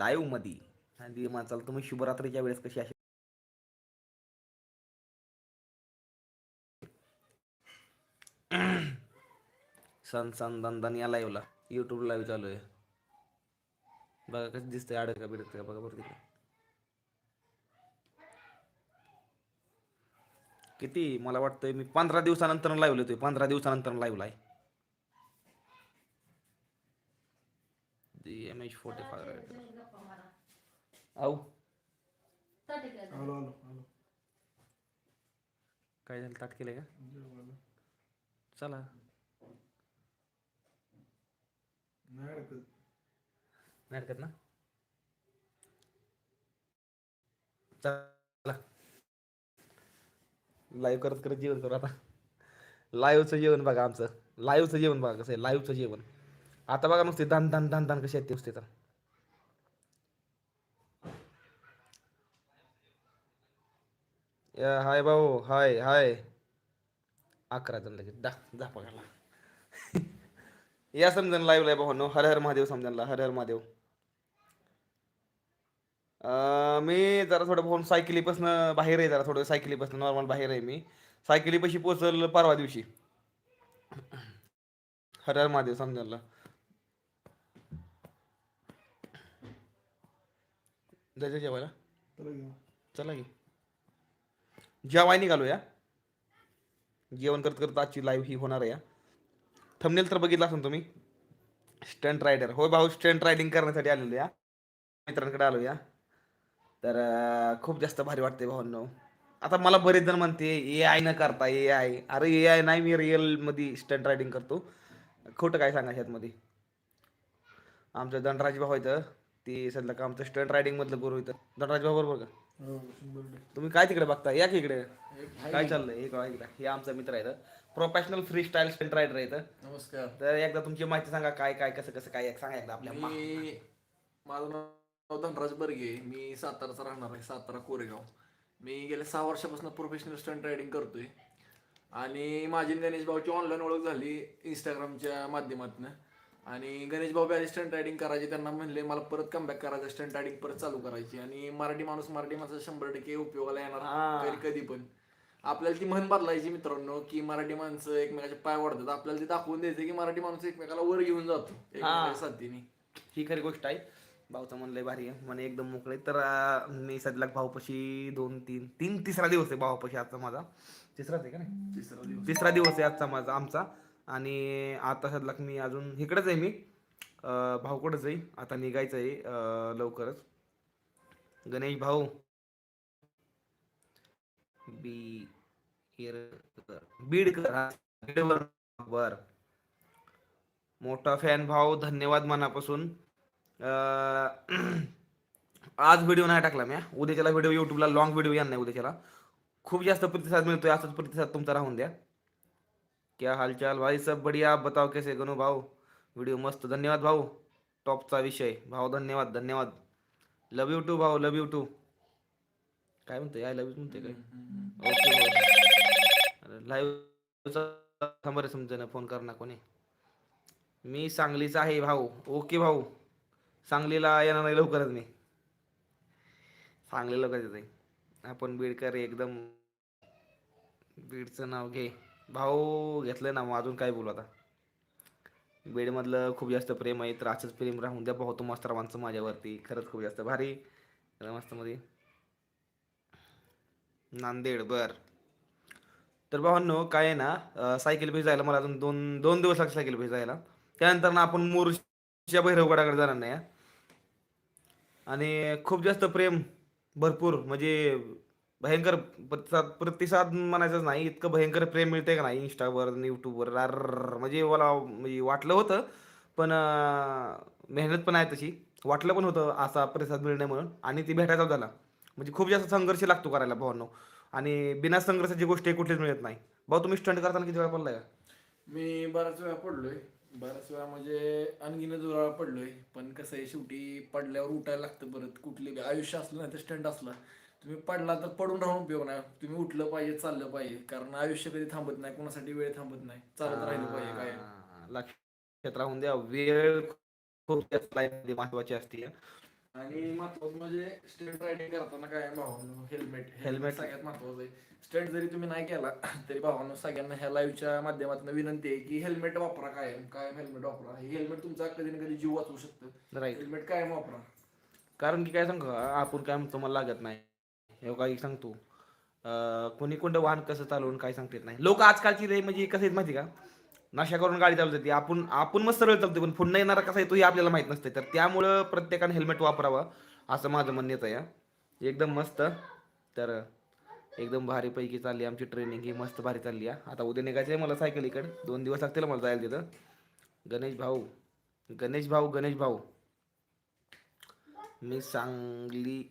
लाईव्हमध्ये आणि माणसाला तुम्ही शिवरात्रीच्या वेळेस कशी अशी सन सन दन दन या लाईव्हला युट्यूब लाईव्ह चालू आहे. बघा कसं दिसतंय अडक का बिडत का बघा बरं तिकडे. किती? मला वाटतंय मी पंधरा दिवसानंतर लाईव्ह येतोय. पंधरा दिवसानंतर लाईव्ह आहे. एम एच फोर्टी फाय आऊ. आलो आलो आलो. काय झालं ताट केलंय का? जेवायला. चला. नाही अडकत. नाही हरकत ना? चला. लाईव्ह करत करत जेवण करू आता. लाईव्हचं जेवण बघा आमचं. लाईव्हचं जेवण बघा कसं आहे. लाईव्हचं जेवण. आता बघा नुसते दान दान दान दान कसे आहेत ते नुसते तर. या, हाय भाऊ हाय हाय. अकरा जण लगेच. दा जा बघायला या समजन लाईव्ह लाईव्ह भाऊ हर हर महादेव समजनला हर हर महादेव. मी जरा थोडं फोन सायकलीपासून बाहेर आहे जरा थोडं सायकलीपासून नॉर्मल बाहेर आहे मी. सायकलीपाशी पोचल परवा दिवशी. हर हर महादेव समजनला जायचं जेवायला? चला घेऊ चला की. जेवाय निघालो या जेवण करत करत आजची लाईव्ह ही होणार आहे या. थंबनेल तर बघितला असेल तुम्ही? स्टंट रायडर होय भाऊ स्टंट रायडिंग करण्यासाठी आलेलो या. मित्रांकडे आलो या. तर खूप जास्त भारी वाटते भावांनो. आता मला बरेच जण म्हणते ए आय न करता ए आय. अरे ए आय नाही मी रिअलमध्ये स्टंट रायडिंग करतो. खोटं काय सांगा ह्यातमध्ये आमचं धनराज भाऊ इथं ते सध्या का आमचं स्टंट रायडिंग मधलं गुरु इथं. धनराज भाऊ बरोबर का? हो. तुम्ही काय तिकडे बघता? या की इकडे? काय चाललंय? एक इकडे. हे आमचा मित्र आहे professional free style stunt rider आहे नमस्कार. तर एकदा तुमची माहिती सांगा काय काय कसं कसं काय सांगा एकदा आपल्या मा- माझं नाव धनराज बर्गे मी साताराचा राहणार आहे सातारा कोरेगाव. मी गेल्या सहा वर्षापासून प्रोफेशनल स्टंट रायडिंग करतोय. आणि माझी गणेश भाऊची ऑनलाईन ओळख झाली इंस्टाग्रामच्या माध्यमातून. आणि गणेश भाऊ बी स्टंट रायडिंग करायचे त्यांना म्हणले मला परत कमबॅक करायचं स्टंट रायडिंग परत चालू करायची. आणि मराठी माणूस मराठी माणसाचा शंभर टक्के उपयोगाला. येणार कधी कधी पण. आपल्याला ती म्हण बदलायची मित्रांनो की मराठी माणसं एकमेकाचे पाय वाढतात. आपल्याला ते दाखवून द्यायचं की मराठी माणूस एकमेकाला वर घेऊन जातो साथीने. ही खरी गोष्ट आहे. भाऊचं म्हणलंय भारी आहे. म्हणे एकदम मोकळे तर मी सध्या भाऊपाशी दोन तीन तीन तिसरा दिवस आहे भाऊपाशी आजचा माझा. तिसराच आहे का नाही? तिसरा दिवस. तिसरा दिवस आहे आजचा माझा आमचा. आणि आता सध्या मी अजून इकडेच आहे मी. अं, भाऊकडेच आहे. आता निघायचं आहे लवकरच. गणेश भाऊ. बी बीड कर. बर. मोठा फॅन भाऊ धन्यवाद मनापासून. आज व्हिडिओ नाही टाकला मी उद्याच्याला व्हिडिओ युट्यूबला लॉंग व्हिडिओ येणार नाही उद्याच्याला. खूप जास्त प्रतिसाद मिळतोय असाच प्रतिसाद तुमचा राहून द्या. क्या हालचाल भाई? सब बढ़िया। आप बताओ कैसे गनु भाऊ? व्हिडिओ मस्त। धन्यवाद भाऊ। टॉपचा विषय। भाऊ धन्यवाद धन्यवाद। लव यू टू भाऊ लव यू टू काय म्हणतोय? आय लव यू म्हणते काय? ओके लाईव्ह थांबा रे समजा फोन कर ना कोणी? मी सांगलीचा आहे भाऊ. ओके भाऊ. सांगलीला येणार नाही लवकरच मी. सांगली लवकरच येते आपण बीडकर एकदम. बीडचं नाव घे. भाऊ घेतलं ना मग अजून काय बोलू आता? बेडमधलं खूप जास्त प्रेम आहे तर असंच प्रेम राहून द्या भाऊ तुम्हाला सर्वांचं माझ्यावरती खरंच खूप जास्त भारी. मस्त मध्ये. नांदेड बर. तर भावांनो काय आहे ना सायकल भेट जायला मला अजून दोन दोन दिवस लागले सायकल भेट जायला त्यानंतर ना आपण मोरच्या भैरवगडाकडे जाणार नाही आणि खूप जास्त प्रेम भरपूर म्हणजे भयंकर प्रतिसाद प्रतिसाद म्हणायचंच नाही. इतकं भयंकर प्रेम मिळते का नाही इंस्टावर आणि यूट्यूबवर म्हणजे मला म्हणजे वाटलं होतं पण मेहनत पण आहे तशी. वाटलं पण होतं असा प्रतिसाद मिळणे म्हणून. आणि ती भेटायचा झाला. म्हणजे खूप जास्त संघर्ष लागतो करायला भावांनो. आणि बिना संघर्षाची गोष्ट कुठलीच मिळत नाही. भाऊ तुम्ही स्टंट करताना किती वेळा पडलाय? का मी बऱ्याच वेळा पडलोय. बऱ्याच वेळा म्हणजे आणखीन वेळा पडलोय. पण कसं आहे शेवटी पडल्यावर उठायला लागतं परत. कुठले आयुष्य असलं नाही तर स्टंट असला. तुम्ही पडला तर पडून राहून उपयोग नाही. तुम्ही उठलं पाहिजे चाललं पाहिजे. कारण आयुष्य कधी थांबत नाही कोणासाठी वेळ थांबत नाही. चालत राहिलं पाहिजे काय. लक्षात राहून द्या वेळ खूप महत्वाची असते. आणि महत्वाचं म्हणजे स्टंट रायडिंग करताना काय भावांनो हेल्मेट Helmet. सगळ्यात महत्वाचं आहे. स्टंट जरी तुम्ही नाही केला तरी भावांनो सगळ्यांना ह्या लाईव्हच्या माध्यमातून विनंती आहे की हेल्मेट वापरा कायम. कायम हेल्मेट वापरा. हे हेल्मेट तुमचा कधी ना कधी जीव वाचवू शकतं. हेल्मेट कायम वापरा. कारण की काय सांगू आपण काय म्हणतो मला लागत नाही. हे काही सांगतो. कोणी कोणतं वाहन कसं चालवून काय सांगता येत नाही. लोक आजकालची रे म्हणजे कसं आहेत माहिती का? नशा करून गाडी चालवते ती आपण आपण मस्त सरळ चालतो पण पुन्हा येणारा कसा येतो हे आपल्याला माहीत नसते तर त्यामुळं प्रत्येकाने हेल्मेट वापरावं असं माझं म्हणणं येतं या एकदम मस्त. तर एकदम भारीपैकी चालली आमची ट्रेनिंग ही मस्त भारी चालली आहे आता उद्या निघायचं आहे मला सायकल इकडे. दोन दिवस लागतील मला जायला तिथं. गणेश भाऊ गणेश भाऊ गणेश भाऊ. मी सांगली